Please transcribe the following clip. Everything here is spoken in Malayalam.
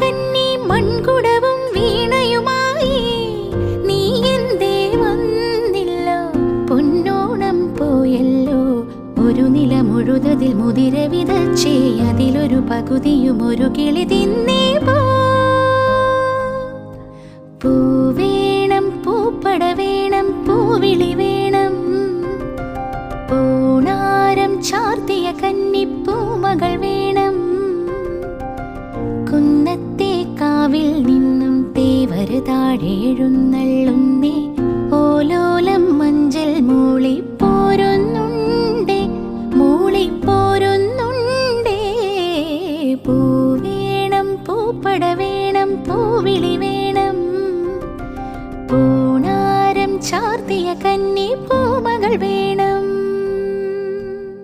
കന്നി വീണയുമായി. നീ പൊന്നോണം പോയല്ലോ. ഒരു അതിലൊരു പകുതിയും ഒരു കിളി തിന്നേ പൂവേണം പൂപ്പട വേണം പൂവിളി വേണം. പൂണാരം ചാർത്തിയ കന്നിപ്പൂമകൾ വേണം നിലാവിൽ നിന്നും തേവര് താഴെ എഴുന്നള്ളുന്നേ. ഓലോലം മഞ്ചൽ മൂളിപ്പോരൊന്നുണ്ടേ. മൂളിപ്പോരൊന്നുണ്ടേ. പൂവേണം പൂപ്പട വേണം പൂവിളി വേണം. പൂണാരം ചാർത്തിയ കന്നി പൂ